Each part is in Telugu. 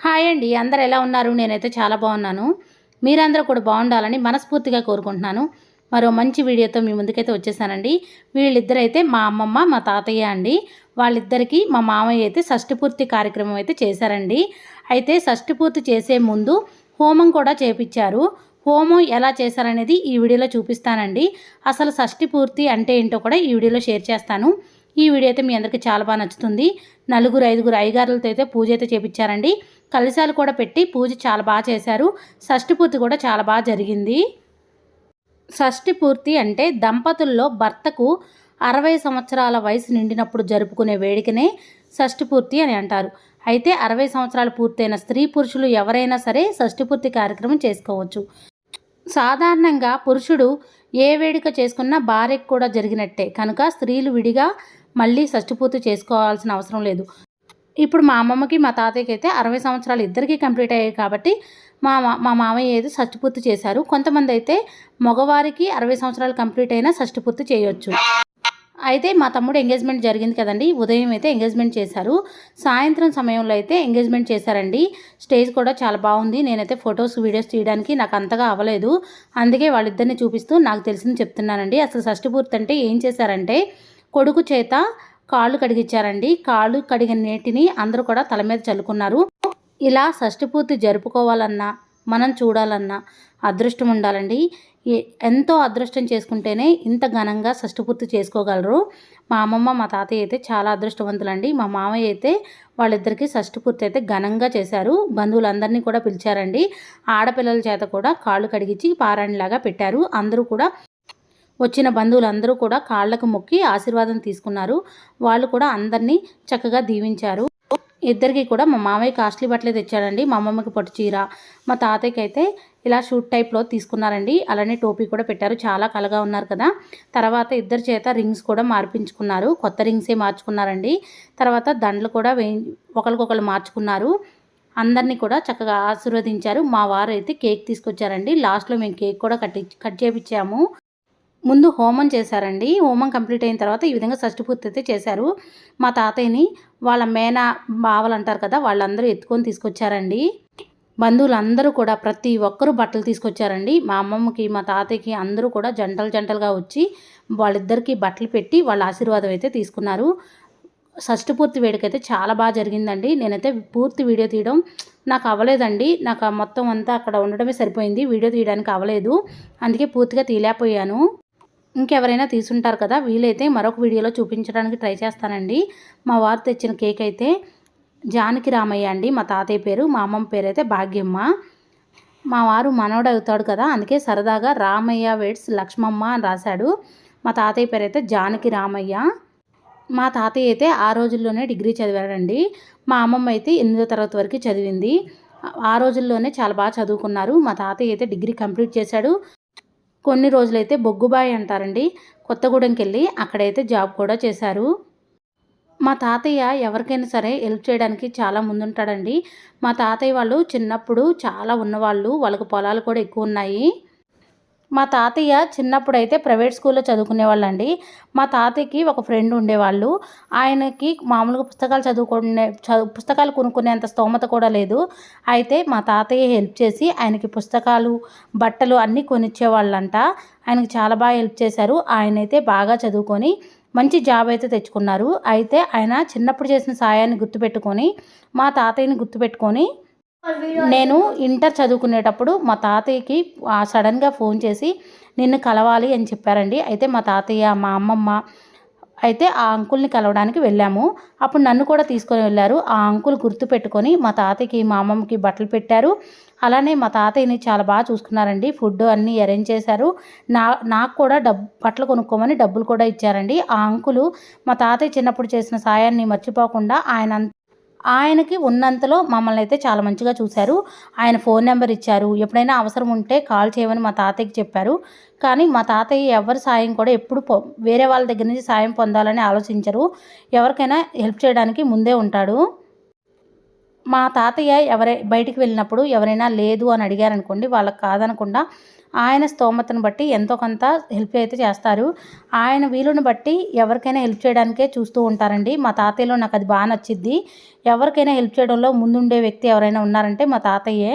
హాయ్ అండి. అందరు ఎలా ఉన్నారు? నేనైతే చాలా బాగున్నాను. మీరందరూ కూడా బాగుండాలని మనస్ఫూర్తిగా కోరుకుంటున్నాను. మరో మంచి వీడియోతో మీ ముందుకైతే వచ్చేసానండి. వీళ్ళిద్దరైతే మా అమ్మమ్మ మా తాతయ్య అండి. వాళ్ళిద్దరికీ మా మామయ్య అయితే షష్టిపూర్తి కార్యక్రమం అయితే చేశారండి. అయితే షష్టిపూర్తి చేసే ముందు హోమం కూడా చేపించారు హోమం ఎలా చేశారనేది ఈ వీడియోలో చూపిస్తానండి. అసలు షష్టి పూర్తి అంటే ఏంటో కూడా ఈ వీడియోలో షేర్ చేస్తాను. ఈ వీడియో అయితే మీ అందరికీ చాలా బాగా నచ్చుతుంది. నలుగురు ఐదుగురు అయ్యగారులతో అయితే పూజ అయితే చేపించారండి కలశాలు కూడా పెట్టి పూజ చాలా బాగా చేశారు. షష్ఠి పూర్తి కూడా చాలా బాగా జరిగింది. షష్ఠి పూర్తి అంటే దంపతుల్లో భర్తకు అరవై సంవత్సరాల వయసు నిండినప్పుడు జరుపుకునే వేడుకనే షష్ఠి పూర్తి అని అంటారు. అయితే అరవై సంవత్సరాలు పూర్తయిన స్త్రీ పురుషులు ఎవరైనా సరే షష్ఠి పూర్తి కార్యక్రమం చేసుకోవచ్చు. సాధారణంగా పురుషుడు ఏ వేడుక చేసుకున్నా భార్యకు కూడా జరిగినట్టే. కనుక స్త్రీలు విడిగా మళ్ళీ షష్టిపూర్తి చేసుకోవాల్సిన అవసరం లేదు. ఇప్పుడు మా అమ్మమ్మకి మా తాతయ్యకి అయితే అరవై సంవత్సరాలు ఇద్దరికీ కంప్లీట్ అయ్యాయి కాబట్టి మా మా మామయ్య అయితే షష్టిపూర్తి చేశారు. కొంతమంది అయితే మగవారికి అరవై సంవత్సరాలు కంప్లీట్ అయినా షష్టిపూర్తి చేయొచ్చు. అయితే మా తమ్ముడు ఎంగేజ్మెంట్ జరిగింది కదండి. ఉదయం అయితే ఎంగేజ్మెంట్ చేశారు. సాయంత్రం సమయంలో అయితే ఎంగేజ్మెంట్ చేశారండి. స్టేజ్ కూడా చాలా బాగుంది. నేనైతే ఫొటోస్ వీడియోస్ తీయడానికి నాకు అంతగా అవ్వలేదు. అందుకే వాళ్ళిద్దరిని చూపిస్తూ నాకు తెలిసింది చెప్తున్నానండి. అసలు షష్టిపూర్తి అంటే ఏం చేశారంటే కొడుకు చేత కాళ్ళు కడిగించారండి కాళ్ళు కడిగిన నీటిని అందరూ కూడా తల మీద చల్లుకున్నారు. ఇలా షష్టిపూర్తి జరుపుకోవాలన్నా మనం చూడాలన్నా అదృష్టం ఉండాలండి. ఎంతో అదృష్టం చేసుకుంటేనే ఇంత ఘనంగా షష్టిపూర్తి చేసుకోగలరు. మా అమ్మమ్మ మా తాతయ్య అయితే చాలా అదృష్టవంతులండి. మా మామయ్య అయితే వాళ్ళిద్దరికీ షష్టిపూర్తి అయితే ఘనంగా చేశారు. బంధువులందరినీ కూడా పిలిచారండి. ఆడపిల్లల చేత కూడా కాళ్ళు కడిగించి పారాణిలాగా పెట్టారు. అందరూ కూడా వచ్చిన బంధువులందరూ కూడా కాళ్ళకు మొక్కి ఆశీర్వాదం తీసుకున్నారు. వాళ్ళు కూడా అందరినీ చక్కగా దీవించారు. ఇద్దరికి కూడా మా మామయ్య కాస్ట్లీ బట్టలే తెచ్చాడండి. మా అమ్మమ్మకి పట్టు చీర మా తాతయ్యకి అయితే ఇలా షూట్ టైప్లో తీసుకున్నారండి. అలానే టోపీ కూడా పెట్టారు. చాలా కలగా ఉన్నారు కదా. తర్వాత ఇద్దరి చేత రింగ్స్ కూడా మార్పించుకున్నారు. కొత్త రింగ్సే మార్చుకున్నారండి. తర్వాత దండలు కూడా వే ఒకరికొకరు మార్చుకున్నారు. అందరినీ కూడా చక్కగా ఆశీర్వదించారు. మా వారు అయితే కేక్ తీసుకొచ్చారండి. లాస్ట్లో మేము కేక్ కూడా కట్టి కట్ చేపించాము ముందు హోమం చేశారండి. హోమం కంప్లీట్ అయిన తర్వాత ఈ విధంగా షష్టిపూర్తి అయితే చేశారు. మా తాతయ్యని వాళ్ళ మేన బావలు అంటారు కదా వాళ్ళందరూ ఎత్తుకొని తీసుకొచ్చారండి. బంధువులందరూ కూడా ప్రతి ఒక్కరూ బట్టలు తీసుకొచ్చారండి. మా అమ్మమ్మకి మా తాతయ్యకి అందరూ కూడా జంటలు జంటలుగా వచ్చి వాళ్ళిద్దరికీ బట్టలు పెట్టి వాళ్ళ ఆశీర్వాదం అయితే తీసుకున్నారు. షష్టిపూర్తి వేడుకైతే చాలా బాగా జరిగిందండి. నేనైతే పూర్తి వీడియో తీయడం నాకు అవ్వలేదండి. నాకు మొత్తం అంతా అక్కడ ఉండడమే సరిపోయింది. వీడియో తీయడానికి అవ్వలేదు. అందుకే పూర్తిగా తీయలేకపోయాను. ఇంకెవరైనా తీసుంటారు కదా వీలైతే మరొక వీడియోలో చూపించడానికి ట్రై చేస్తానండి. మా వారు తెచ్చిన కేక్ అయితే జానకి రామయ్య అండి మా తాతయ్య పేరు మా అమ్మమ్మ పేరు అయితే భాగ్యమ్మ. మా వారు మనవడు అవుతాడు కదా అందుకే సరదాగా రామయ్య వెడ్స్ లక్ష్మమ్మ అని రాశాడు. మా తాతయ్య పేరు అయితే జానకి రామయ్య. మా తాతయ్య అయితే ఆ రోజుల్లోనే డిగ్రీ చదివాడండి. మా అమ్మమ్మ అయితే ఎనిమిదో తరగతి వరకు చదివింది. ఆ రోజుల్లోనే చాలా బాగా చదువుకున్నారు. మా తాతయ్య అయితే డిగ్రీ కంప్లీట్ చేశాడు. కొన్ని రోజులైతే బొగ్గుబాయి అంటారండి. కొత్తగూడెంకి వెళ్ళి అక్కడైతే జాబ్ కూడా చేశారు. మా తాతయ్య ఎవరికైనా సరే హెల్ప్ చేయడానికి చాలా ముందుంటాడండి. మా తాతయ్య వాళ్ళు చిన్నప్పుడు చాలా ఉన్నవాళ్ళు వాళ్ళకు పొలాలు కూడా ఎక్కువ ఉన్నాయి. మా తాతయ్య చిన్నప్పుడు అయితే ప్రైవేట్ స్కూల్లో చదువుకునేవాళ్ళండి మా తాతయ్యకి ఒక ఫ్రెండ్ ఉండేవాళ్ళు. ఆయనకి మామూలుగా పుస్తకాలు చదువుకునే చదువు పుస్తకాలు కొనుక్కునేంత స్తోమత కూడా లేదు. అయితే మా తాతయ్య హెల్ప్ చేసి ఆయనకి పుస్తకాలు బట్టలు అన్నీ కొనిచ్చేవాళ్ళంట. ఆయనకి చాలా బాగా హెల్ప్ చేశారు. ఆయన అయితే బాగా చదువుకొని మంచి జాబ్ అయితే తెచ్చుకున్నారు. అయితే ఆయన చిన్నప్పుడు చేసిన సాయాన్ని గుర్తుపెట్టుకొని మా తాతయ్యని గుర్తుపెట్టుకొని నేను ఇంటర్ చదువుకునేటప్పుడు మా తాతయ్యకి సడన్గా ఫోన్ చేసి నిన్ను కలవాలి అని చెప్పారండి. అయితే మా తాతయ్య మా అమ్మమ్మ అయితే ఆ అంకుల్ని కలవడానికి వెళ్ళాము. అప్పుడు నన్ను కూడా తీసుకొని వెళ్ళారు. ఆ అంకుల్ గుర్తు పెట్టుకొని మా తాతయ్యకి మా అమ్మమ్మకి బట్టలు పెట్టారు. అలానే మా తాతయ్యని చాలా బాగా చూసుకున్నారండి. ఫుడ్ అన్నీ అరేంజ్ చేశారు. నా నాకు కూడా డబ్ బట్టలు కొనుక్కోమని డబ్బులు కూడా ఇచ్చారండి. ఆ అంకులు మా తాతయ్య చిన్నప్పుడు చేసిన సాయాన్ని మర్చిపోకుండా ఆయన ఆయనకి ఉన్నంతలో మమ్మల్ని అయితే చాలా మంచిగా చూశారు. ఆయన ఫోన్ నెంబర్ ఇచ్చారు. ఎప్పుడైనా అవసరం ఉంటే కాల్ చేయమని మా తాతయ్యకి చెప్పారు. కానీ మా తాతయ్య ఎవరి సాయం కూడా ఎప్పుడు వేరే వాళ్ళ దగ్గర నుంచి సాయం పొందాలని ఆలోచించరు. ఎవరికైనా హెల్ప్ చేయడానికి ముందే ఉంటాడు. మా తాతయ్య ఎవరై బయటికి వెళ్ళినప్పుడు ఎవరైనా లేదు అని అడిగారనుకోండి వాళ్ళకి కాదనకుండా ఆయన స్తోమతను బట్టి ఎంతో కొంత హెల్ప్ అయితే చేస్తారు. ఆయన వీలుని బట్టి ఎవరికైనా హెల్ప్ చేయడానికే చూస్తూ ఉంటారండి. మా తాతయ్యలో నాకు అది బాగా నచ్చిద్ది. ఎవరికైనా హెల్ప్ చేయడంలో ముందుండే వ్యక్తి ఎవరైనా ఉన్నారంటే మా తాతయ్యే.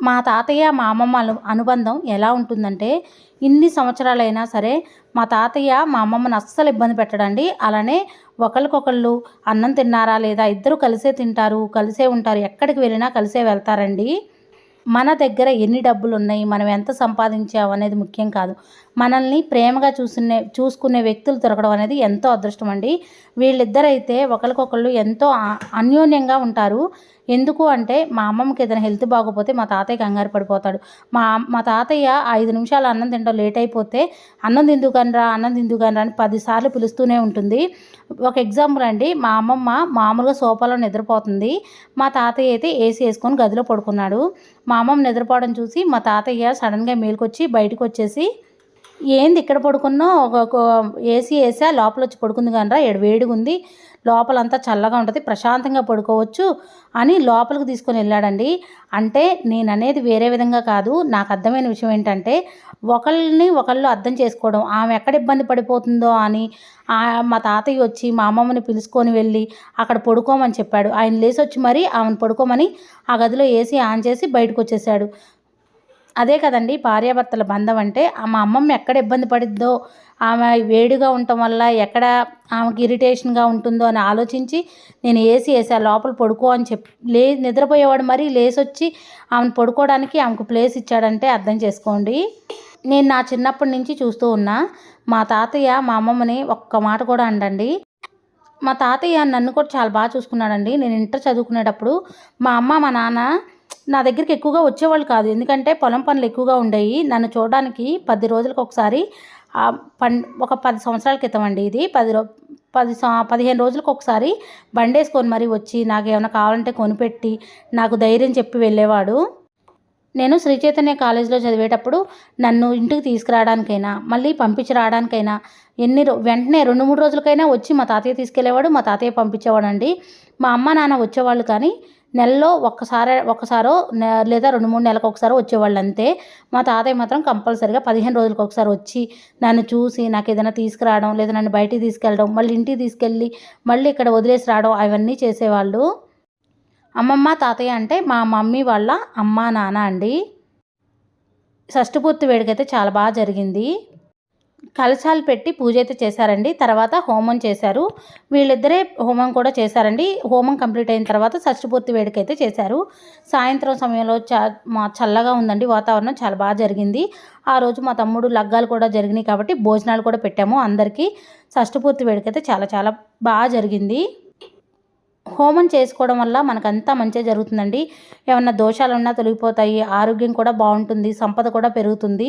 మా తాతయ్య మా అమ్మమ్మ అను అనుబంధం ఎలా ఉంటుందంటే ఇన్ని సంవత్సరాలైనా సరే మా తాతయ్య మా అమ్మమ్మను అస్సలు ఇబ్బంది పెట్టడండి. అలానే ఒకరికొకళ్ళు అన్నం తిన్నారా లేదా ఇద్దరు కలిసే తింటారు కలిసే ఉంటారు ఎక్కడికి వెళ్ళినా కలిసే వెళ్తారండి. మన దగ్గర ఎన్ని డబ్బులు ఉన్నాయి మనం ఎంత సంపాదించాము అనేది ముఖ్యం కాదు. మనల్ని ప్రేమగా చూసుకునే చూసుకునే వ్యక్తులు దొరకడం అనేది ఎంతో అదృష్టం అండి. వీళ్ళిద్దరైతే ఒకరికొకళ్ళు ఎంతో అన్యోన్యంగా ఉంటారు. ఎందుకు అంటే మా అమ్మమ్మకి ఏదైనా హెల్త్ బాగోపోతే మా తాతయ్య కంగారు పడిపోతాడు. మా మా తాతయ్య ఐదు నిమిషాలు అన్నం తింటాం లేట్ అయిపోతే అన్నం తిందుకనరా అన్నం తిందుకనరా అని పదిసార్లు పిలుస్తూనే ఉంటుంది. ఒక ఎగ్జాంపుల్ అండి మా అమ్మమ్మ మామూలుగా సోఫాలో నిద్రపోతుంది. మా తాతయ్య అయితే ఏసీ వేసుకొని గదిలో పడుకున్నాడు. మా అమ్మమ్మ నిద్రపోవడం చూసి మా తాతయ్య సడన్గా మేలుకొచ్చి బయటకు వచ్చేసి ఏంది ఇక్కడ పడుకున్నా ఒక ఏసీ వేసా లోపల వచ్చి పడుకుంది కనరా ఇక్కడ వేడిగా ఉంది లోపలంతా చల్లగా ఉంటుంది ప్రశాంతంగా పడుకోవచ్చు అని లోపలికి తీసుకొని వెళ్ళాడండి. అంటే నేను అనేది వేరే విధంగా కాదు నాకు అర్థమైన విషయం ఏంటంటే ఒకళ్ళని ఒకళ్ళు అర్థం చేసుకోవడం. ఆమె ఎక్కడ ఇబ్బంది పడిపోతుందో అని మా తాతయ్య వచ్చి మా అమ్మమ్మని పిలుచుకొని వెళ్ళి అక్కడ పడుకోమని చెప్పాడు. ఆయన లేచి వచ్చి మరీ ఆమెను పడుకోమని ఆ గదిలో ఏసీ ఆన్ చేసి బయటకు వచ్చేసాడు అదే కదండి భార్యాభర్తల బంధం అంటే ఆ మా అమ్మమ్మ ఎక్కడ ఇబ్బంది పడిద్దో ఆమె వేడిగా ఉండటం వల్ల ఎక్కడ ఆమెకి ఇరిటేషన్గా ఉంటుందో అని ఆలోచించి నేను ఏసీ వేసా లోపల పడుకో అని చెప్పి లే నిద్రపోయేవాడు మరీ లేసొచ్చి ఆమెను పడుకోవడానికి ఆమెకు ప్లేస్ ఇచ్చాడంటే అర్థం చేసుకోండి. నేను నా చిన్నప్పటి నుంచి చూస్తూ ఉన్నా మా తాతయ్య మా అమ్మమ్మని ఒక్క మాట కూడా అండండి మా తాతయ్య నన్ను కూడా చాలా బాగా చూసుకున్నాడండి. నేను ఇంటర్ చదువుకునేటప్పుడు మా అమ్మ మా నాన్న నా దగ్గరికి ఎక్కువగా వచ్చేవాళ్ళు కాదు. ఎందుకంటే పొలం పనులు ఎక్కువగా ఉండేవి నన్ను చూడడానికి పది రోజులకు ఒకసారి పం పన్ ఒక పది సంవత్సరాల క్రితం అండి ఇది. పది రో పది పదిహేను రోజులకు ఒకసారి బండేసుకొని మరీ వచ్చి నాకు ఏమైనా కావాలంటే కొనిపెట్టి నాకు ధైర్యం చెప్పి వెళ్ళేవాడు. నేను శ్రీ చైతన్య కాలేజీలో చదివేటప్పుడు నన్ను ఇంటికి తీసుకురావడానికైనా మళ్ళీ పంపించి రావడానికైనా ఎన్ని రో వెంటనే రెండు మూడు రోజులకైనా వచ్చి మా తాతయ్య తీసుకెళ్ళేవాడు మా తాతయ్య పంపించేవాడు అండి మా అమ్మ నాన్న వచ్చేవాళ్ళు కానీ నెలలో ఒక్కసారి ఒకసారో నె- లేదా రెండు మూడు నెలలకు ఒకసారి వచ్చేవాళ్ళు అంతే మా తాతయ్య మాత్రం కంపల్సరీగా పదిహేను రోజులకు ఒకసారి వచ్చి నన్ను చూసి నాకు ఏదైనా తీసుకురావడం లేదా నన్ను బయటికి తీసుకెళ్ళడం మళ్ళీ ఇంటికి తీసుకెళ్ళి మళ్ళీ ఇక్కడ వదిలేసి రావడం అవన్నీ చేసేవాళ్ళు. అమ్మమ్మ తాతయ్య అంటే మా మమ్మీ వాళ్ళ అమ్మ నాన్న అండి. షష్ఠపూర్తి వేడుకైతే చాలా బాగా జరిగింది. కలశాలు పెట్టి పూజ అయితే చేశారండి. తర్వాత హోమం చేశారు. వీళ్ళిద్దరే హోమం కూడా చేశారండి. హోమం కంప్లీట్ అయిన తర్వాత షష్ఠపూర్తి వేడుక అయితే చేశారు. సాయంత్రం సమయంలో చా మా చల్లగా ఉందండి. వాతావరణం చాలా బాగా జరిగింది. ఆ రోజు మా తమ్ముడు లగ్గాలు కూడా జరిగినాయి కాబట్టి భోజనాలు కూడా పెట్టాము అందరికీ. షష్ఠపూర్తి వేడుక అయితే చాలా చాలా బాగా జరిగింది. హోమం చేసుకోవడం వల్ల మనకంతా మంచిగా జరుగుతుందండి. ఏమన్నా దోషాలు ఉన్నా తొలగిపోతాయి. ఆరోగ్యం కూడా బాగుంటుంది. సంపద కూడా పెరుగుతుంది.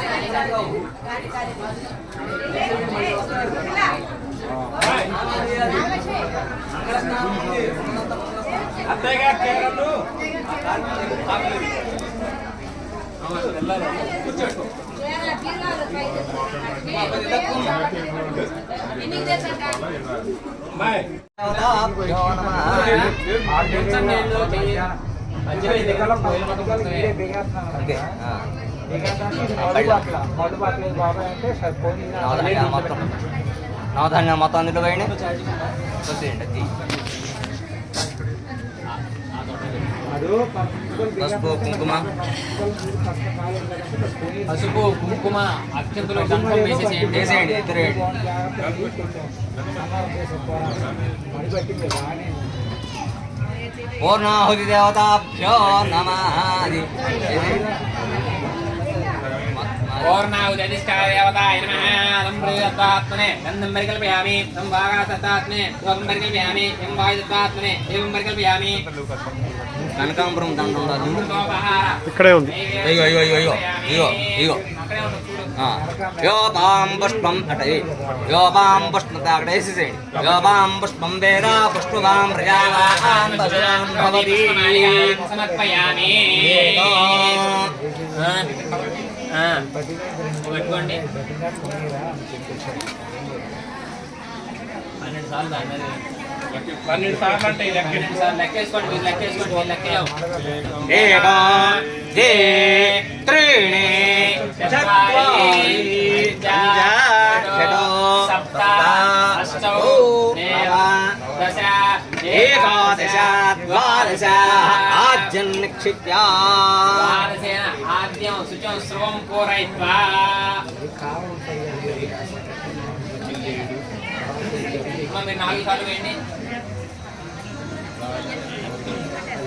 అందరే కావు దేవతాభ్యో అంతే నవధాన్యాలు మొత్తం నవధాన్యాలు మొత్తం అందులో పోయండి వచ్చేయండి పసుపు కుంకుమ. పసుపు కుంకుమ అత్యంతలో వేసేసేయండి వేసేయండి. ఇద్దరు వేయండి పూర్ణాహుతి దేవతాభ్యో నమ తం వాగా దత్తాత్మనే యోగం పరికల్పయామి ఎం వాయు దత్తాత్మనే ఏవం పరికల్పయామి? కనకాంబరం దండ ఇక్కడే ఉంది. ఇగో ఇగో ఇగో ఇగో ఇగో ఇగో యోపాం పుష్పం అట ఏ. యోపాం పుష్పం అక్కడ వేసేసేయండి యోపాం పుష్పం వేద పుష్పవాం ప్రజావాం పశువాం భవతి. సమర్పయామి. పెట్టుకోండి. పన్నెండు సార్లు దాని మీద వేయండి. పన్నెండు సార్లు అంటే ఈ లెక్క పన్నెండు సార్లు లెక్కేసుకోండి మీరు లెక్కేసుకోండి మీరు లెక్కలేవు ఏకం ద్వే త్రీణి చత్వారి పంచ షడో సప్త అష్టౌ నవ దశ ఏకాదశ ద్వాదశ ఆజ్యం నిక్షిప్యా ద్వాదశేన ఆద్యం శుచం స్రవం పూరయిత్వా అమ్మ, మీరు నాలుగు సార్లు వేయండి.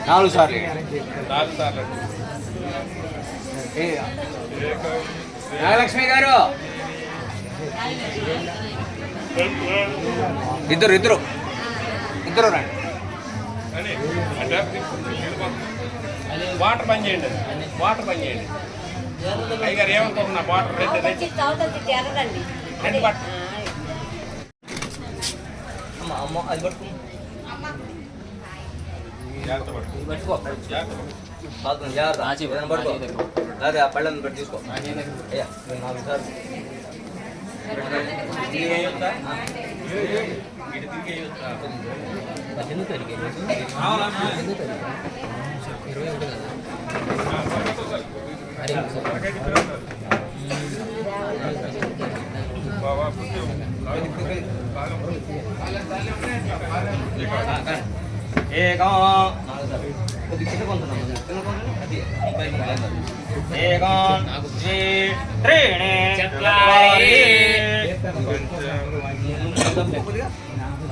నాలుగు సార్లు. నాలుగు సార్లు ఏ. నాగలక్ష్మి గారు. ఇద్దరు ఇద్దరు. ఇద్దరు రండి. వాటర్ పని చేయండి. వాటర్ పని చేయండి. అయ్యగారు ఏమనుకోకుండా వాటర్ రెండు రెండు ఆ చెయ్యి దగ్గర. అదే ఆ పళ్ళని పెట్టి తీసుకో అయ్యా మీరు నాలుగు సార్లు ఇది ఏమవుతా? ఇటు తిరిగి వేయొచ్చా? పద్దెనిమిది తారీఖు బాబా కొంచెం బాగా ఏకం కొద్ది చిన్న కొంటున్నాం చిన్న కొంటున్నాం అది ముప్పై ముప్పై ఏకం ద్వి త్రీణి చత్వారి.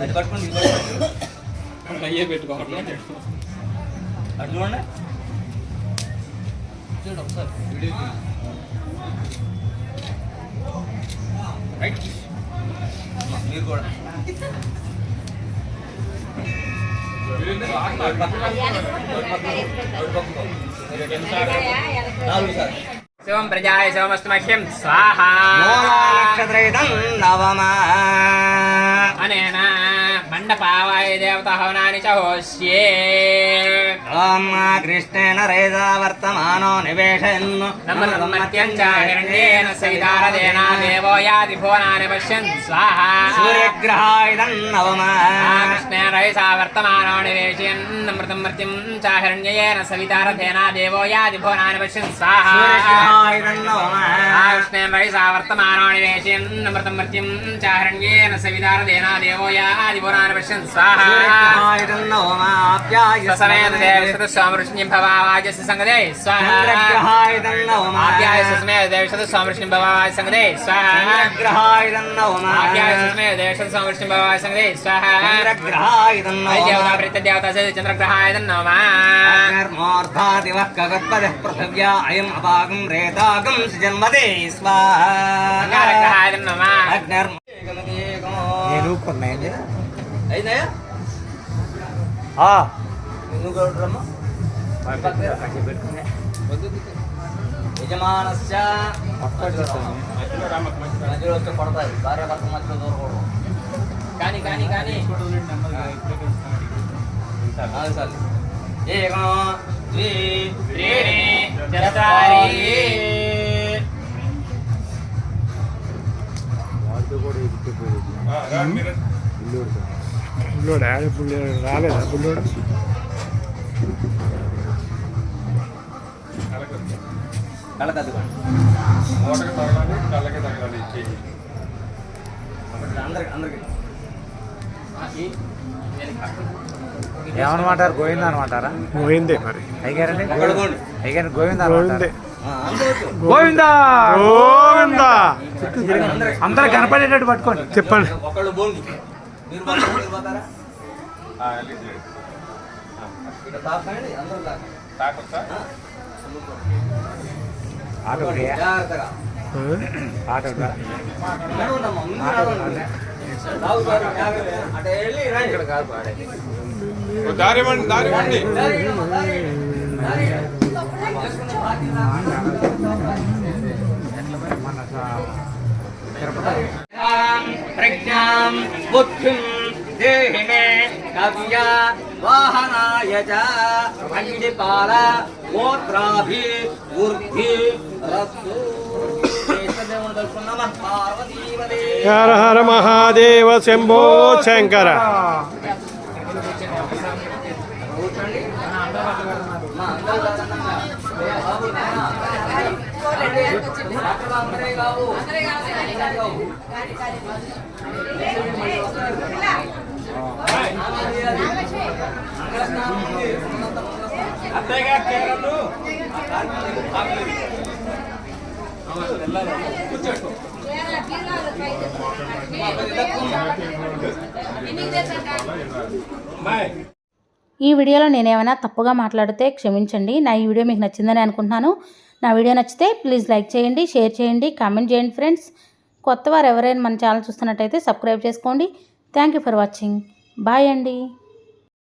అది పట్టుకోండి ఇది పట్టుకోండి అయ్యే పెట్టుకోవాలి అటు చూడండి చూడు ఒకసారి రైట్ మీరు కూడా శివం ప్రజాయ శివమస్తు మహ్యం స్వాహ. అనేన మండపావాయ దేవత హవనాని చ హోష్యే. ॐ कृष्णेन रेदावर्तमानो निवेशयन् सैदारदेनादेवो यादिभुवनानि पश्यन् स्वाहा सूर्यग्रहायदम् नवमा कृष्णेन रयसा वर्तमानो निवेशयन् मृतं मृत्यं चाहरण्येन सवितारथेनादेवो यादिभुवनानि पश्यन् स्वाहा कृष्णेन रयसा वर्तमानो निवेशयन् मृतं मृत्यं चाहरण्येन सवितारदेनादेवो यादिभुवनानि पश्यन् स्वाहा సంగదే స్వాహ. చంద్రగ్రహాయుధం నవమా. ఆప్యాయ ససమేత దేవశత స్వామృష్ణిం భవావాజ సంగదే స్వాహ. చంద్రగ్రహాయుధం దేవతా నవమా. ప్రీత దేవతా సే చంద్రగ్రహాయ నమః అగ్నిర్మోర్ధాదివః కగత్పదః పృథివ్యా అయం అపాగం రేతాగం జన్మదే స్వాహా. అంగారగ్రహాయ నమః. అగ్నిర్మ అయినాయా. యజమానస్య మధ్యలో వచ్చి పడతాయి. భార్య భర్త మధ్యలో దూరకూడదు. కానీ కానీ కానీ. ఏకం ద్వి త్రీణి రాలేదా? కలకొద్దు. కళ్ళకద్దుకోండి మూటకి తగలాలి కళ్ళకి తగలాలి ఈ చెయ్యి అందరికి అందరికి ఏమనమాటారు గోవింద అనమాటారా పోయిందే మరి అయ్యారండి అయ్యారు గోవింద. గోవింద! గోవిందా! అందరికి అందరూ కనపడేటట్టు పట్టుకోండి. చెప్పండి. ఆటో జాగ్రత్తగా? ఆటో. అటు వెళ్ళి రండి. కాదు దారి ఇవ్వండి దారి ఇవ్వండి. ప్రజ్ఞాం బుద్ధిం దేహి మే కవ్య వాహనాయ చ అగ్నిపాల గోత్రాభి ఊర్ధి రస్సు దేశదేవుని దర్శనం నమః పార్వతీవదే హర ఈ వీడియోలో నేను ఏమైనా తప్పుగా మాట్లాడితే క్షమించండి. నా ఈ వీడియో మీకు నచ్చిందని అనుకుంటున్నాను. నా వీడియో నచ్చితే ప్లీజ్ లైక్ చేయండి షేర్ చేయండి కామెంట్ చేయండి ఫ్రెండ్స్. కొత్త వారు ఎవరైనా మన ఛానల్ చూస్తున్నట్టయితే సబ్స్క్రైబ్ చేసుకోండి. Thank you for watching. Bye అండి.